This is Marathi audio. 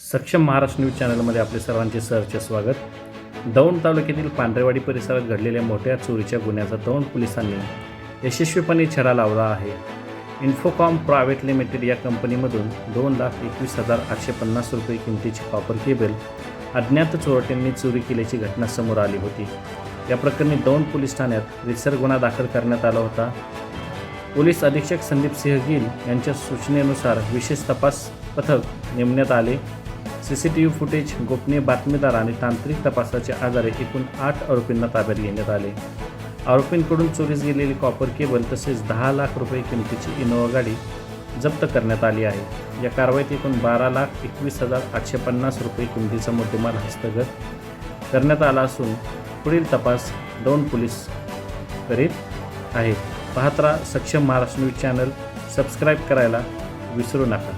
सक्षम महाराष्ट्र न्यूज चॅनलमध्ये आपले सर्वांचे सहर्ष स्वागत. दौंड तालुक्यातील पांढरेवाडी परिसरात घडलेल्या मोठ्या चोरीच्या गुन्ह्याचा दौंड पोलिसांनी यशस्वीपणे छडा लावला आहे. इन्फोकॉम प्रायव्हेट लिमिटेड या कंपनीमधून दोन लाख एकवीस हजार आठशे पन्नास रुपये किमतीची कॉपर केबल अज्ञात चोरट्यांनी चोरी केल्याची घटना समोर आली होती. या प्रकरणी दौंड पोलीस ठाण्यात रिसर गुन्हा दाखल करण्यात आला होता. पोलीस अधीक्षक संदीप सिंह गिल यांच्या सूचनेनुसार विशेष तपास पथक नेमण्यात आले. C C T V footage गोपनीय बातमीदार आणि तांत्रिक तपासाच्या आधारे एकूण आठ आरोपींना ताब्यात घेण्यात आले. आरोपींकडून चोरीस गेलेली कॉपर केबल तसेच दहा लाख रुपये किमतीची इनोवा गाडी जप्त करण्यात आली आहे. या कारवाईत एकूण बारा लाख एकवीस हजार आठशे पन्नास रुपये किमतीचा मुद्देमाल हस्तगत करण्यात आला असून पुढील तपास दोन पोलीस करीत आहेत. पाहत राहा सक्षम महाराष्ट्र न्यूज चॅनल. सबस्क्राईब करायला विसरू नका.